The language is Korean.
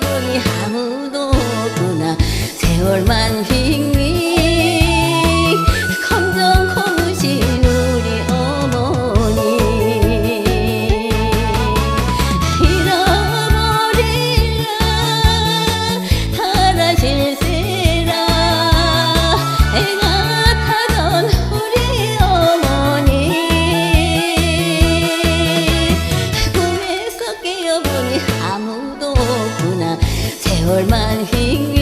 보니 아무도 없구나. 세월만 빙 满心